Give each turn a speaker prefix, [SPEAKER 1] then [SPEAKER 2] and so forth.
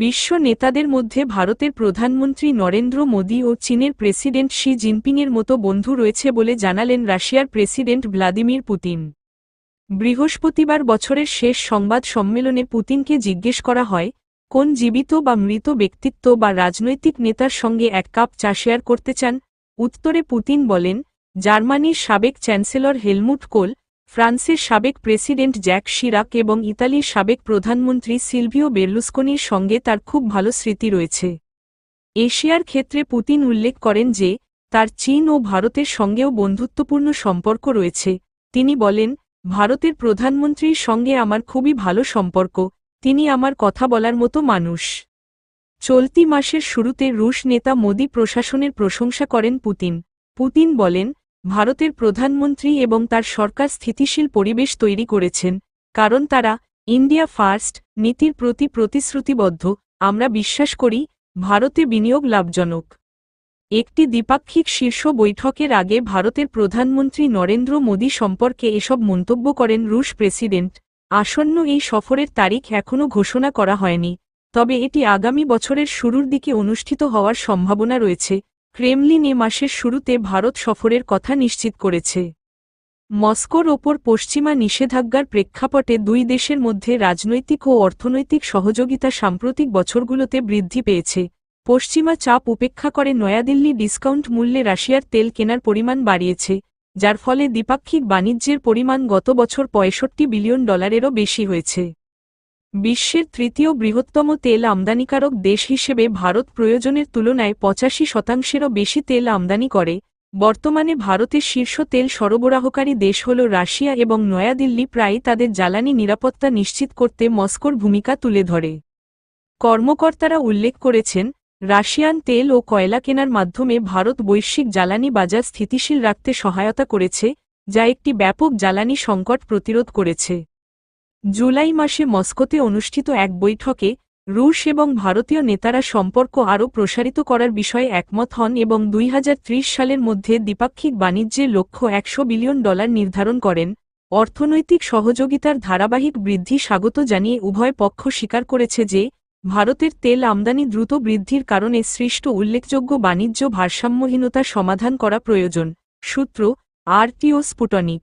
[SPEAKER 1] বিশ্ব নেতাদের মধ্যে ভারতের প্রধানমন্ত্রী নরেন্দ্র মোদী ও চীনের প্রেসিডেন্ট শি জিনপিংয়ের মতো বন্ধু রয়েছে বলে জানালেন রাশিয়ার প্রেসিডেন্ট ভ্লাদিমির পুতিন। বৃহস্পতিবার বছরের শেষ সংবাদ সম্মেলনে পুতিনকে জিজ্ঞেস করা হয়, কোন জীবিত বা মৃত ব্যক্তিত্ব বা রাজনৈতিক নেতার সঙ্গে এক কাপ চা শেয়ার করতে চান? উত্তরে পুতিন বলেন, জার্মানির সাবেক চ্যান্সেলর হেলমুট কোল ফ্রান্সের সাবেক প্রেসিডেন্ট জ্যাক শিরাক এবং ইতালির সাবেক প্রধানমন্ত্রী সিলভিও বেরলুস্কনির সঙ্গে তার খুব ভালো স্মৃতি রয়েছে। এশিয়ার ক্ষেত্রে পুতিন উল্লেখ করেন যে, তার চীন ও ভারতের সঙ্গেও বন্ধুত্বপূর্ণ সম্পর্ক রয়েছে। তিনি বলেন, ভারতের প্রধানমন্ত্রীর সঙ্গে আমার খুবই ভালো সম্পর্ক। তিনি আমার কথা বলার মতো মানুষ। চলতি মাসের শুরুতে রুশ নেতা মোদী প্রশাসনের প্রশংসা করেন পুতিন। পুতিন বলেন ভারতের প্রধানমন্ত্রী এবং তার সরকার স্থিতিশীল পরিবেশ তৈরি করেছেন, কারণ তারা ইন্ডিয়া ফার্স্ট নীতির প্রতি প্রতিশ্রুতিবদ্ধ। আমরা বিশ্বাস করি, ভারতে বিনিয়োগ লাভজনক। একটি দ্বিপাক্ষিক শীর্ষ বৈঠকের আগে ভারতের প্রধানমন্ত্রী নরেন্দ্র মোদী সম্পর্কে এসব মন্তব্য করেন রুশ প্রেসিডেন্ট। আসন্ন এই সফরের তারিখ এখনও ঘোষণা করা হয়নি, তবে এটি আগামী বছরের শুরুর দিকে অনুষ্ঠিত হওয়ার সম্ভাবনা রয়েছে। ক্রেমলিন এ মাসের শুরুতে ভারত সফরের কথা নিশ্চিত করেছে। মস্কোর ওপর পশ্চিমা নিষেধাজ্ঞার প্রেক্ষাপটে দুই দেশের মধ্যে রাজনৈতিক ও অর্থনৈতিক সহযোগিতা সাম্প্রতিক বছরগুলোতে বৃদ্ধি পেয়েছে। পশ্চিমা চাপ উপেক্ষা করে নয়াদিল্লি ডিসকাউন্ট মূল্যে রাশিয়ার তেল কেনার পরিমাণ বাড়িয়েছে, যার ফলে দ্বিপাক্ষিক বাণিজ্যের পরিমাণ গত বছর পঁয়ষট্টি বিলিয়ন ডলারেরও বেশি হয়েছে। বিশ্বের তৃতীয় বৃহত্তম তেল আমদানিকারক দেশ হিসেবে ভারত প্রয়োজনের তুলনায় পঁচাশি শতাংশেরও বেশি তেল আমদানি করে। বর্তমানে ভারতের শীর্ষ তেল সরবরাহকারী দেশ হল রাশিয়া এবং নয়াদিল্লি প্রায় তাদের জ্বালানি নিরাপত্তা নিশ্চিত করতে মস্কোর ভূমিকা তুলে ধরে। কর্মকর্তারা উল্লেখ করেছেন, রাশিয়ান তেল ও কয়লা কেনার মাধ্যমে ভারত বৈশ্বিক জ্বালানি বাজার স্থিতিশীল রাখতে সহায়তা করেছে, যা একটি ব্যাপক জ্বালানি সংকট প্রতিরোধ করেছে। জুলাই মাসে মস্কোতে অনুষ্ঠিত এক বৈঠকে রুশ এবং ভারতীয় নেতারা সম্পর্ক আরও প্রসারিত করার বিষয়ে একমত হন এবং দুই হাজার ত্রিশ সালের মধ্যে দ্বিপাক্ষিক বাণিজ্যের লক্ষ্য একশো বিলিয়ন ডলার নির্ধারণ করেন। অর্থনৈতিক সহযোগিতার ধারাবাহিক বৃদ্ধি স্বাগত জানিয়ে উভয় পক্ষ স্বীকার করেছে যে, ভারতের তেল আমদানি দ্রুত বৃদ্ধির কারণে সৃষ্ট উল্লেখযোগ্য বাণিজ্য ভারসাম্যহীনতা সমাধান করা প্রয়োজন, সূত্র আরটিও স্পুটনিক।